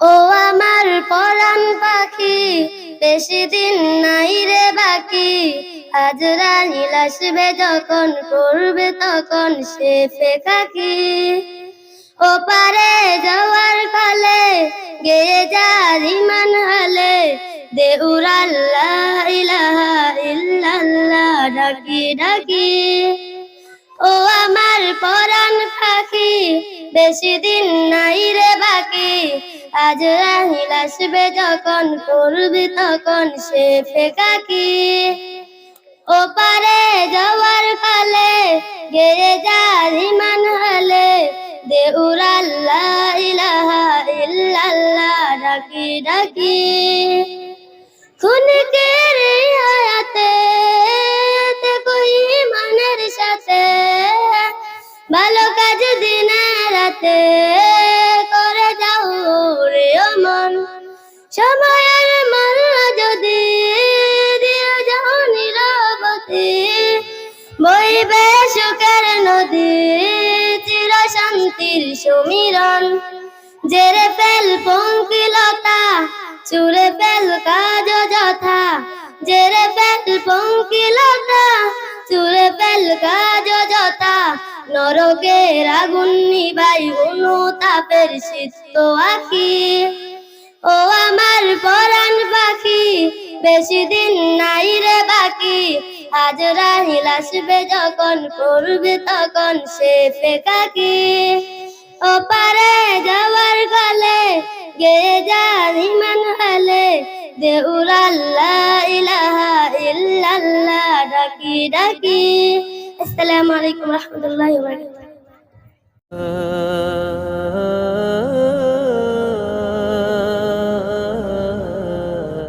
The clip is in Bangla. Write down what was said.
ও আমার পরাণ পাখি, বেশি দিন নাই রে বাকি। আজ রানীল আসবে যখন, করবে তখন সে ফেকাকি ও পারে যাওয়ার কালে গেয়ে যার ইমান হলে দেউর আল্লাহ ইলাহা ইল্লাল্লাহ ডাকি ডাকি। ও আমার পরাণ পাখি, বেশি দিন নাই রে বাকি। আজ রাহিল আসবে যখন, করবি তখন সে ফেকাকি ও পারে যাওয়ার কালে গেয়ে যার ইমান হলে, দেউর আল্লাহ ইলাহা ইল্লাল্লাহ, ডাকি ডাকি। ভালো কাজ দিনে রাতে সময়ের মূল্য যদি নিরবতি বইবে সুখের নদী, চির শান্তির সমীরণ। জেরে ফেল পঙ্কিলতা, চুরে ফেল কাজ যথা। জেরে ফেল পঙ্কিলতা, চুরে ফেল কাজ যথা। নরকের আগুন নিবাই অনুতাপের শীত আঁকি। ও আমার পরাণ পাখি, বেশি দিন নাই রে বাকি। আজ রাহিল আসবে যখন, করবে তখন সে ফেকাকি ও পারে যাওয়ার কালে গে জানি মান হলে। দেউর আল্লাহ, ইলাহা ইল্লাল্লাহ, ডাকি ডাকি। আসসালামু আলাইকুম ওয়া বারাকাতুহু।